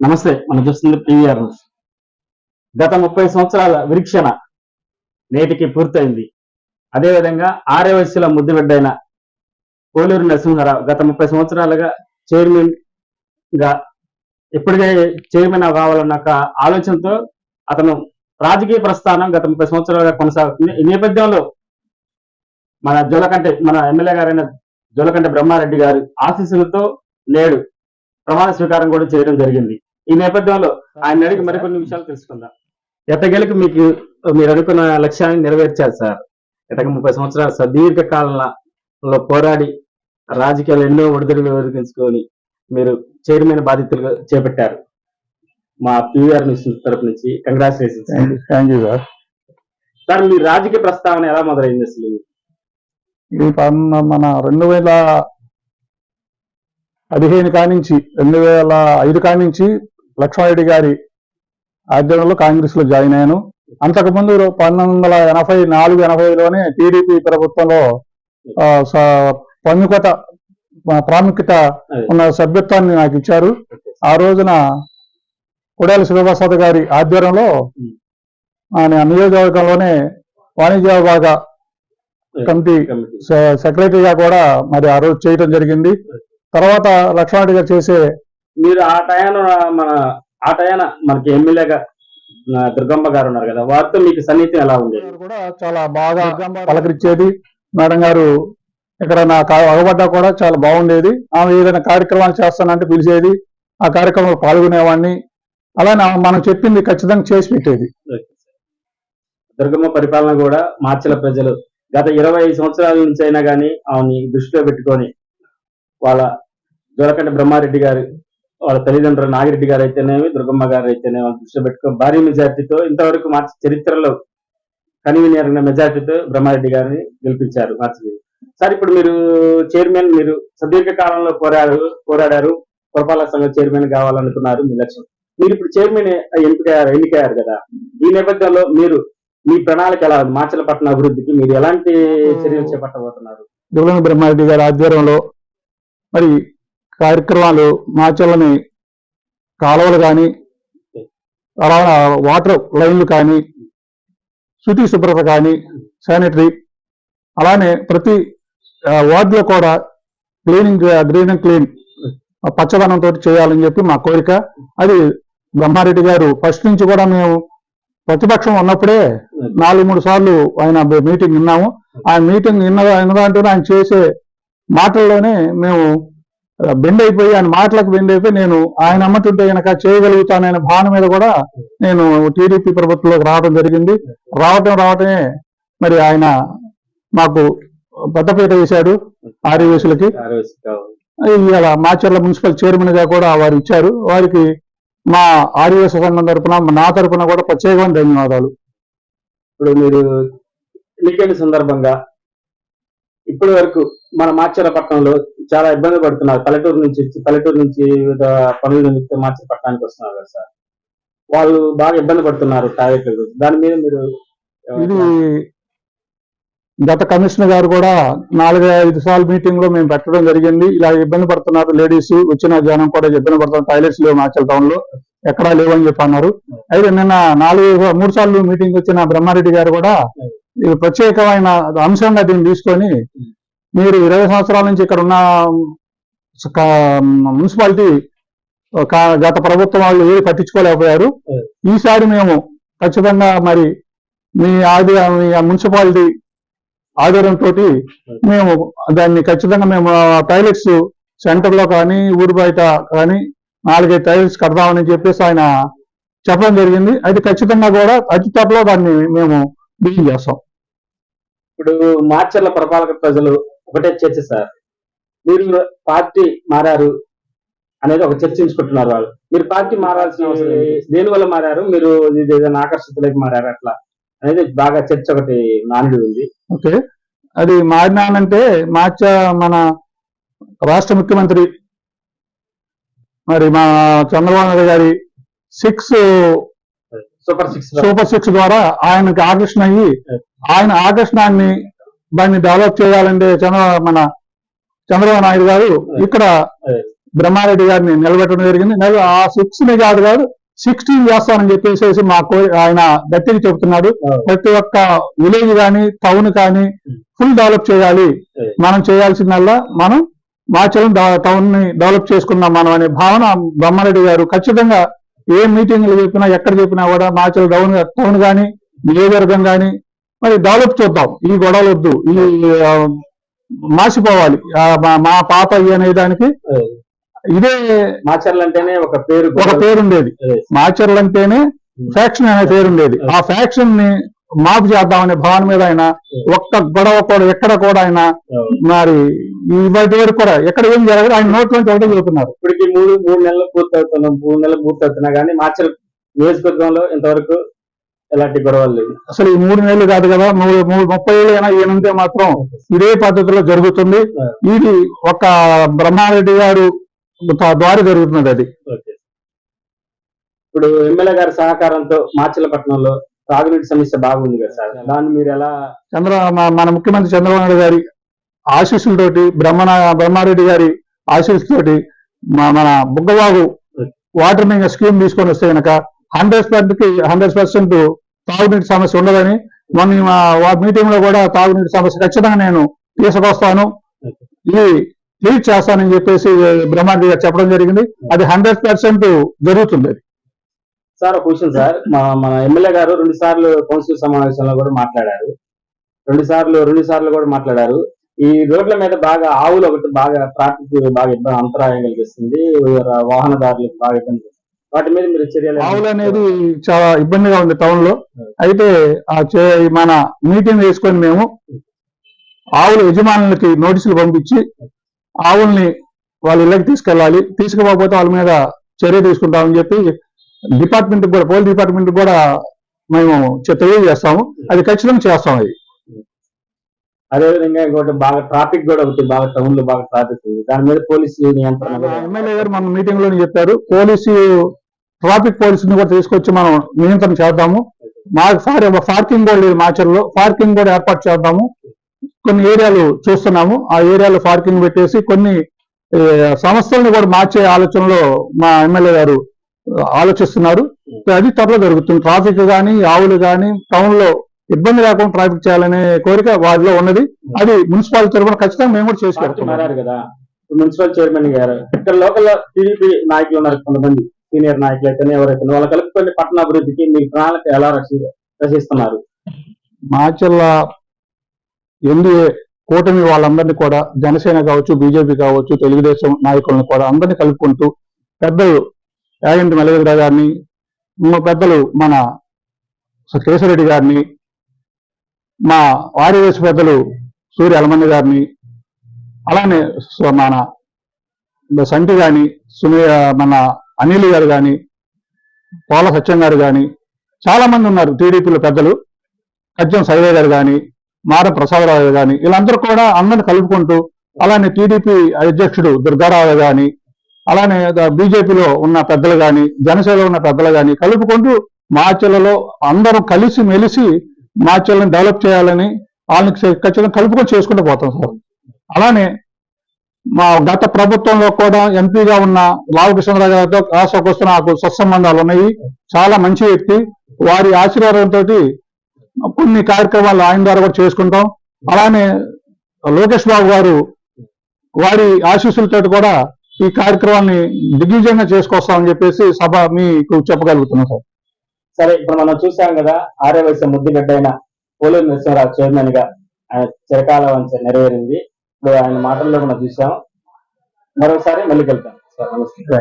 నమస్తే మనం చూస్తుంది పీవీఆర్ న్యూస్. గత ముప్పై సంవత్సరాల విరీక్షణ నేటికి పూర్తయింది. అదేవిధంగా ఆరే వయసుల ముద్దుబిడ్డైన కోలూరు నరసింహారావు గత ముప్పై సంవత్సరాలుగా చైర్మన్గా ఎప్పటికే చైర్మన్ కావాలన్న ఆలోచనతో అతను రాజకీయ ప్రస్థానం గత ముప్పై సంవత్సరాలుగా కొనసాగుతుంది. ఈ నేపథ్యంలో మన జోలకంటే మన ఎమ్మెల్యే గారైన జోలకంటే బ్రహ్మారెడ్డి గారు ఆశీస్సులతో నేడు ప్రమాణ స్వీకారం కూడా చేయడం జరిగింది. ఈ నేపథ్యంలో ఆయన అడిగి మరికొన్ని విషయాలు తెలుసుకుందాం. ఎట్టగలికి మీకు మీరు అనుకున్న లక్ష్యాన్ని నెరవేర్చారు సార్. ఎటక ముప్పై సంవత్సరాల సుదీర్ఘ కాలంలో పోరాడి రాజకీయాలు ఎన్నో ఒడిదుడులు ఎదుర్కొంచుకొని మీరు చైర్మన్ బాధ్యతలు చేపట్టారు. మా పీవీఆర్ న్యూస్ తరపు నుంచి congratulations. Thank you sir. Sir మీ రాజకీయ ప్రస్తావన ఎలా మొదలైంది అసలు? ఇది మన రెండు వేల పదిహేను కానించి రెండు వేల ఐదు కానించి లక్ష్మారెడ్డి గారి ఆధ్వర్యంలో కాంగ్రెస్లో జాయిన్ అయ్యాను. అంతకుముందు పంతొమ్మిది వందల ఎనభై నాలుగు ఎనభైలోనే టీడీపీ ప్రభుత్వంలో పన్నుకత ప్రాముఖ్యత ఉన్న సభ్యత్వాన్ని నాకు ఇచ్చారు. ఆ రోజున కొడాలి శివప్రసాద్ గారి ఆధ్వర్యంలో ఆయన నియోజకవర్గంలోనే వాణిజ్య విభాగ కమిటీ సెక్రటరీగా కూడా మరి ఆ రోజు చేయడం జరిగింది. తర్వాత లక్ష్మారెడ్డి గారు చేసే మీరు ఆ టయాన మన ఆ టయాన మనకి ఎమ్మెల్యేగా దుర్గమ్మ గారు ఉన్నారు కదా వారితో మీకు సన్నిహితం ఎలా ఉండేది? గారు కూడా చాలా బాగా పలకరించేది. మేడం గారు ఇక్కడ నా అగబడ్డా కూడా చాలా బాగుండేది. ఆమె ఏదైనా కార్యక్రమాలు చేస్తానంటే పిలిచేది. ఆ కార్యక్రమంలో పాల్గొనేవాడిని. అలానే ఆమె మనం చెప్పింది ఖచ్చితంగా చేసి పెట్టేది. దుర్గమ్మ పరిపాలన కూడా మార్చల ప్రజలు గత ఇరవై సంవత్సరాల నుంచి అయినా కానీ ఆమెని దృష్టిలో పెట్టుకొని వాళ్ళ జోలకండ బ్రహ్మారెడ్డి గారు వాళ్ళ తల్లిదండ్రులు నాగిరెడ్డి గారు అయితేనేమి దుర్గమ్మ గారు అయితేనేమి వాళ్ళని దృష్టిలో పెట్టుకొని భారీ మెజార్టీతో ఇంతవరకు మార్చి చరిత్రలో కనివినియరైన మెజార్టీతో బ్రహ్మారెడ్డి గారిని గెలిపించారు మార్చి సార్ ఇప్పుడు మీరు చైర్మన్ మీరు సుదీర్ఘ కాలంలో పోరాడు పోరాడారు. పురపాలక సంఘం చైర్మన్ కావాలనుకున్నారు మీ లక్ష్యం. మీరు ఇప్పుడు చైర్మన్ ఎంపికయ్యారు ఎన్నికయ్యారు కదా. ఈ నేపథ్యంలో మీరు మీ ప్రణాళిక ఎలా మాచలపట్నం అభివృద్ధికి మీరు ఎలాంటి చర్యలు చేపట్టబోతున్నారు? దుర్గంగ బ్రహ్మారెడ్డి గారి ఆధ్వర్యంలో మరి కార్యక్రమాలు మాచల్లని కాలువలు కానీ అలా వాటర్ లైన్లు కానీ శుచి శుభ్రత కానీ శానిటరీ అలానే ప్రతి వార్డులో కూడా క్లీనింగ్ గ్రీన్ అండ్ క్లీన్ పచ్చదనంతో చేయాలని చెప్పి మా కోరిక. అది బ్రహ్మారెడ్డి గారు ఫస్ట్ నుంచి కూడా మేము ప్రతిపక్షం ఉన్నప్పుడే నాలుగు మూడు సార్లు ఆయన మీటింగ్ విన్నాము. ఆ మీటింగ్ విన్న విన్న దాంట్లో ఆయన చేసే మాటల్లోనే మేము బెండ్ అయిపోయి ఆయన మాటలకు బెండ్ అయిపోయి నేను ఆయన అమ్మటుంటే కనుక చేయగలుగుతాననే భావన మీద కూడా నేను టీడీపీ ప్రభుత్వంలోకి రావడం జరిగింది. రావటం రావటమే మరి ఆయన మాకు పెద్దపీట వేశాడు ఆర్యవేసులకి. ఇవాళ మాచర్ల మున్సిపల్ చైర్మన్గా కూడా వారు ఇచ్చారు. వారికి మా ఆర్యవేశ సంఘం తరపున నా తరపున కూడా ప్రత్యేకమైన ధన్యవాదాలు. ఇప్పుడు మీరు ఎన్నికల సందర్భంగా ఇప్పటి వరకు మన మాచర్లపట్నంలో చాలా ఇబ్బంది పడుతున్నారు. పల్లెటూరు నుంచి పల్లెటూరు నుంచి వివిధ పనుల నిమిత్తం మాచర్లపట్నానికి వస్తున్నారు కదా సార్. వాళ్ళు బాగా ఇబ్బంది పడుతున్నారు టాయిలెట్ల. గురించి దాని మీద మీరు ఇది గత కమిషనర్ గారు కూడా నాలుగు ఐదు సార్లు మీటింగ్లో మేము పెట్టడం జరిగింది. ఇలా ఇబ్బంది పడుతున్నారు లేడీస్ వచ్చిన జనం కూడా ఇబ్బంది పడుతున్నారు. టాయిలెట్స్ లేవు మాచల్ టౌన్లో ఎక్కడా లేవని చెప్పి అన్నారు. అయితే నిన్న నాలుగు మూడు సార్లు మీటింగ్ వచ్చిన బ్రహ్మారెడ్డి గారు కూడా ఇది ప్రత్యేకమైన అంశంగా దీన్ని తీసుకొని మీరు ఇరవై సంవత్సరాల నుంచి ఇక్కడ ఉన్న మున్సిపాలిటీ గత ప్రభుత్వం వాళ్ళు ఏది పట్టించుకోలేకపోయారు. ఈసారి మేము ఖచ్చితంగా మరి మీ ఆది మున్సిపాలిటీ ఆధారంతో మేము దాన్ని ఖచ్చితంగా మేము టాయిలెట్స్ సెంటర్లో కానీ ఊరి బయట కానీ నాలుగైదు టాయిలెట్స్ కడదామని చెప్పేసి ఆయన చెప్పడం జరిగింది. అది ఖచ్చితంగా కూడా అతి త్వరలో దాన్ని మేము బిగిన్ చేస్తాం ఇప్పుడు మార్చర్ల పురపాలక ప్రజలు ఒకటే చర్చ సార్. మీరు పార్టీ మారారు అనేది ఒక చర్చించుకుంటున్నారు వాళ్ళు. మీరు పార్టీ మారాల్సిన అవసరం? దేని వల్ల మారారు? మీరు ఇది ఏదైనా ఆకర్షితులకి మారారు అట్లా? అనేది బాగా చర్చ ఒకటి నానుడి ఉంది. ఓకే. అది మారినానంటే మార్చ మన రాష్ట్ర ముఖ్యమంత్రి మరి మా చంద్రబాబు నాయుడు గారి six super six super six ద్వారా ఆయనకి ఆకర్షణ అయ్యి ఆయన ఆకర్షణాన్ని దాన్ని డెవలప్ చేయాలంటే చంద్ర మన చంద్రబాబు నాయుడు గారు ఇక్కడ బ్రహ్మారెడ్డి గారిని నిలబెట్టడం జరిగింది. ఆ సిక్స్ని కాదు కాదు సిక్స్టీన్ చేస్తానని చెప్పేసి మా కో ఆయన గట్టిగా చెబుతున్నాడు. ప్రతి ఒక్క విలేజ్ కానీ టౌన్ కానీ ఫుల్ డెవలప్ చేయాలి. మనం చేయాల్సిందల్లా మనం మాచలం టౌన్ని డెవలప్ చేసుకున్నాం మనం అనే భావన బ్రహ్మారెడ్డి గారు ఖచ్చితంగా ఏ మీటింగ్లు చెప్పినా ఎక్కడ చెప్పినా కూడా మాచల్ టౌన్ టౌన్ కానీ నియోజకవర్గం కానీ మరి డెవలప్ చూద్దాం. ఈ గొడవలు వద్దు. ఈ మాసిపోవాలి. మా- ఇవి అనే దానికి ఇదే మాచర్లు అంటేనే ఒక పేరు ఒక పేరు ఉండేది అదే. మాచర్లు అంటేనే ఫ్యాక్షన్ అనే పేరు ఉండేది ఆ ఫ్యాక్షన్ని మాపు చేద్దామనే భావన మీద ఆయన ఒక్క గొడవ కూడా ఎక్కడ కూడా ఆయన మరి ఇవాటి వరకు కూడా ఎక్కడ ఏం జరగదు. ఆయన నోట్ నుంచి ఒకటే చెబుతున్నారు. ఇప్పటికి మూడు మూడు నెలలు పూర్తవుతున్నాం మూడు నెలలు పూర్తవుతున్నా కానీ మాచర్ నియోజకవర్గంలో ఇంతవరకు ఎలాంటి గొడవలు లేవు. అసలు ఈ మూడు నెలలు కాదు కదా మూడు మూడు ముప్పై ఏళ్ళు అయినా ఈయనంటే మాత్రం ఇదే పద్ధతిలో జరుగుతుంది. ఇది ఒక బ్రహ్మారెడ్డి గారు ద్వారా జరుగుతున్నది అది. ఇప్పుడు ఎమ్మెల్యే గారి సహకారంతో మాచలపట్నంలో తాగునీటి సమస్య బాగుంది కదా సార్? దాన్ని మీరు ఎలా చంద్ర మన- ముఖ్యమంత్రి చంద్రబాబు నాయుడు గారి ఆశీస్సులతోటి బ్రహ్మణ బ్రహ్మారెడ్డి గారి ఆశీస్సులతోటి మన బుగ్గవాగు వాటర్ మీద స్కీమ్ తీసుకొని వస్తే కనుక హండ్రెడ్ పర్సెంట్కి హండ్రెడ్ పర్సెంట్ తాగునీటి సమస్య ఉండదని మొన్న మీటింగ్లో కూడా తాగునీటి సమస్య ఖచ్చితంగా నేను తీసుకొస్తాను. ఇది లీడ్ చేస్తానని చెప్పేసి బ్రహ్మారెడ్డి గారు చెప్పడం జరిగింది. అది హండ్రెడ్ పర్సెంట్ జరుగుతుంది. Sir question sir. మా మన ఎమ్మెల్యే గారు రెండు సార్లు కౌన్సిల్ సమావేశంలో కూడా మాట్లాడారు. రెండు సార్లు రెండు సార్లు కూడా మాట్లాడారు. ఈ రోడ్ల మీద బాగా ఆవులు ఒకటి బాగా ట్రాఫిక్ బాగా ఇబ్బంది అంతరాయం కలిగిస్తుంది. వాహనదారులకు బాగా ఇబ్బంది. వాటి మీద మీరు చర్యలు ఆవులు అనేది చాలా ఇబ్బందిగా ఉంది టౌన్లో అయితే ఆ మన మీటింగ్ వేసుకొని మేము ఆవుల యజమానులకి నోటీసులు పంపించి ఆవుల్ని వాళ్ళ ఇళ్ళకి తీసుకెళ్ళాలి. తీసుకుపోకపోతే వాళ్ళ మీద చర్య తీసుకుంటామని చెప్పి డిపార్ట్మెంట్ కూడా పోలీస్ డిపార్ట్మెంట్ కూడా మేము తెలియజేస్తాము. అది ఖచ్చితంగా చేస్తాం అది. అదే విధంగా ఇంకోటి బాగా ట్రాఫిక్ కూడా ఒకటి బాగా టౌన్లో బాగా ట్రాఫిక్ దాని మీద పోలీసు ఎమ్మెల్యే గారు మన మీటింగ్లోనే చెప్పారు. పోలీసు ట్రాఫిక్ పోలీసుని కూడా తీసుకొచ్చి మనం నియంత్రణ చేద్దాము. మా పార్కింగ్ కూడా లేదు మాచర్లో. పార్కింగ్ కూడా ఏర్పాటు చేద్దాము. కొన్ని ఏరియాలు చూస్తున్నాము. ఆ ఏరియాలో పార్కింగ్ పెట్టేసి కొన్ని సంస్థలను కూడా మార్చే ఆలోచనలో మా ఎమ్మెల్యే గారు ఆలోచిస్తున్నారు. అది త్వరలో జరుగుతుంది. ట్రాఫిక్ కానీ ఆవులు కానీ టౌన్లో ఇబ్బంది లేకుండా ట్రాఫిక్ చేయాలనే కోరిక వారిలో ఉన్నది. అది మున్సిపాలిటీ తరఫున ఖచ్చితంగా మేము కూడా చేసి పెడుతున్నాం. కదా. మున్సిపల్ చైర్మన్ గారు ఇక్కడ లోకల్ టీడీపీ నాయకులు ఉన్నారు కొంతమంది. సీనియర్ నాయకులు అయితేనే ఎవరైతే వాళ్ళ కలుపుకొని పట్టణ అభివృద్ధికి మీ ప్రణాళిక ఎలా రచిస్తున్నారు? మాచల్ల ఎన్డీఏ కూటమి వాళ్ళందరినీ కూడా జనసేన కావచ్చు బీజేపీ కావచ్చు తెలుగుదేశం నాయకులను కూడా అందరినీ కలుపుకుంటూ పెద్దలు యాగంటి మల్లేశ్వర గారిని పెద్దలు మన కేశరెడ్డి గారిని మా వారివేశ పెద్దలు సూర్య అలమంది గారిని అలానే మన సంటి గాని సునీయ మన అనిల్ గారు కానీ పోల సత్యం గారు కానీ చాలా మంది ఉన్నారు టీడీపీలో పెద్దలు. కజ్జం సైవయ్య గారు కానీ మార ప్రసాదరావు గారు కానీ వీళ్ళందరూ కూడా అందరిని కలుపుకుంటూ అలానే టీడీపీ అధ్యక్షుడు దుర్గారావు కానీ అలానే బీజేపీలో ఉన్న పెద్దలు కానీ జనసేనలో ఉన్న పెద్దలు కానీ కలుపుకుంటూ మార్చలలో అందరూ కలిసి మెలిసి మార్చలను డెవలప్ చేయాలని వాళ్ళని ఖచ్చితంగా కలుపుకొని చేసుకుంటూ పోతాం సార్. అలానే మా గత ప్రభుత్వంలో కూడా ఎంపీగా ఉన్న లాలకృష్ణరావు గారితో రాష్ట్రకు నాకు సత్సంబంధాలు ఉన్నాయి. చాలా మంచి వ్యక్తి. వారి ఆశీర్వాదంతో కొన్ని కార్యక్రమాలు ఆయన ద్వారా కూడా చేసుకుంటాం. అలానే లోకేష్ బాబు గారు వారి ఆశీస్సులతో కూడా ఈ కార్యక్రమాన్ని దిగ్విజయంగా చేసుకొస్తామని చెప్పేసి సభ మీకు చెప్పగలుగుతున్నాం సార్. సరే ఇప్పుడు మనం చూసాం కదా ఆర్య వయసు ముద్దుగడ్డ అయిన పోలూరు నరసింహరావు చైర్మన్గా ఆయన చిరకాల వంచ నెరవేరింది. ఇప్పుడు ఆయన మాటల్లో మనం చూసాం. మరోసారి మళ్ళీ కలుద్దాం. సార్ నమస్తే.